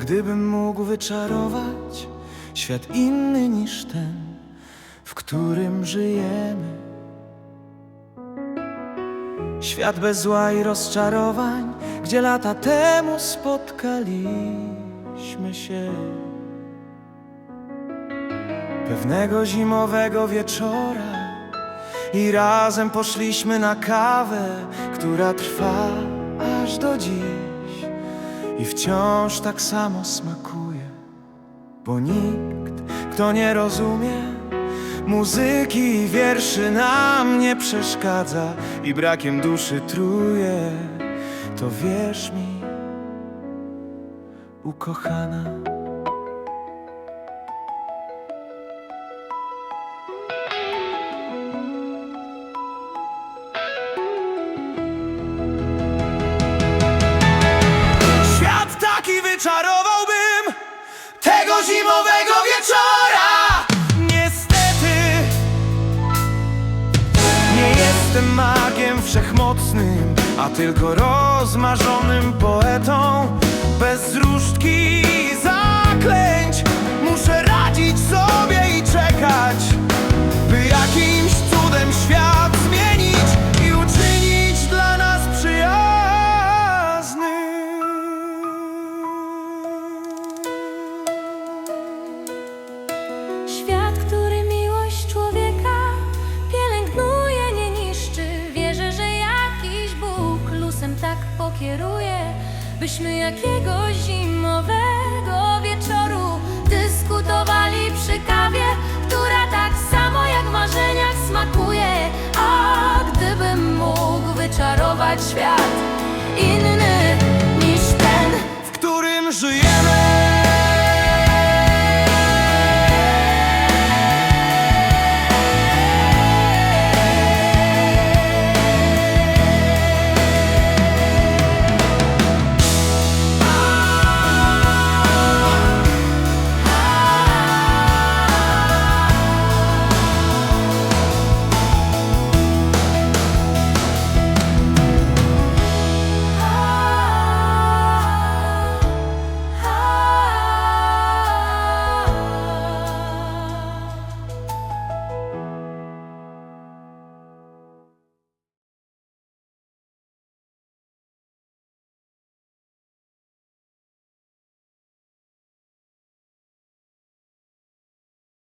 Gdybym mógł wyczarować świat inny niż ten, w którym żyjemy. Świat bez zła i rozczarowań, gdzie lata temu spotkaliśmy się. Pewnego zimowego wieczora i razem poszliśmy na kawę, która trwa aż do dziś i wciąż tak samo smakuje, bo nikt, kto nie rozumie muzyki i wierszy nam nie przeszkadza i brakiem duszy truje, to wierz mi, ukochana. Wyczarowałbym tego zimowego wieczora. Niestety nie jestem magiem wszechmocnym, a tylko rozmarzonym poetą bez różdżki i Byśmy jakiegoś zimowego wieczoru Dyskutowali przy kawie Która tak samo jak w marzeniach smakuje. A gdybym mógł wyczarować świat Inny niż ten, w którym żyję